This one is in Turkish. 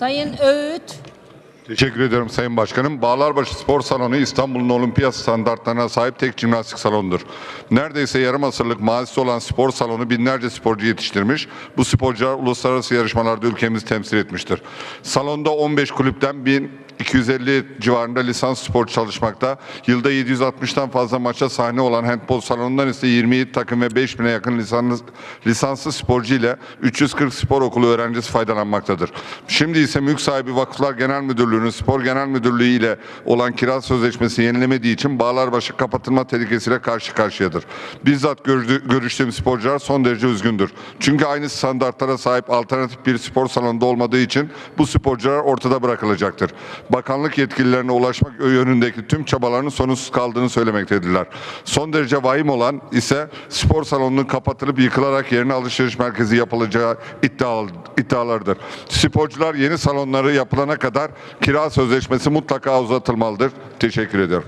Sayın Öğüt. Teşekkür ediyorum Sayın Başkanım. Bağlarbaşı Spor Salonu İstanbul'un olimpiyat standartlarına sahip tek jimnastik salonudur. Neredeyse yarım asırlık mazisi olan spor salonu binlerce sporcu yetiştirmiş. Bu sporcular uluslararası yarışmalarda ülkemizi temsil etmiştir. Salonda 15 kulüpten 1250 civarında lisans spor çalışmakta. Yılda 760'tan fazla maça sahne olan handbol salonundan ise 27 takım ve 5000'e yakın lisanslı, lisanslı sporcu ile 340 spor okulu öğrencisi faydalanmaktadır. Şimdi ise mülk sahibi Vakıflar Genel Müdürlüğü'nün Spor Genel Müdürlüğü ile olan kira sözleşmesi yenilemediği için Bağlarbaşı kapatılma tehlikesiyle karşı karşıyadır. Bizzat gördü- görüştüğüm sporcular son derece üzgündür. Çünkü aynı standartlara sahip alternatif bir spor salonunda olmadığı için bu sporcular ortada bırakılacaktır. Bakanlık yetkililerine ulaşmak yönündeki tüm çabalarının sonuçsuz kaldığını söylemektedirler. Son derece vahim olan ise spor salonunun kapatılıp yıkılarak yerine alışveriş merkezi yapılacağı iddia, iddialarıdır. Sporcular yeni salonları yapılana kadar kira sözleşmesi mutlaka uzatılmalıdır. Teşekkür ederim.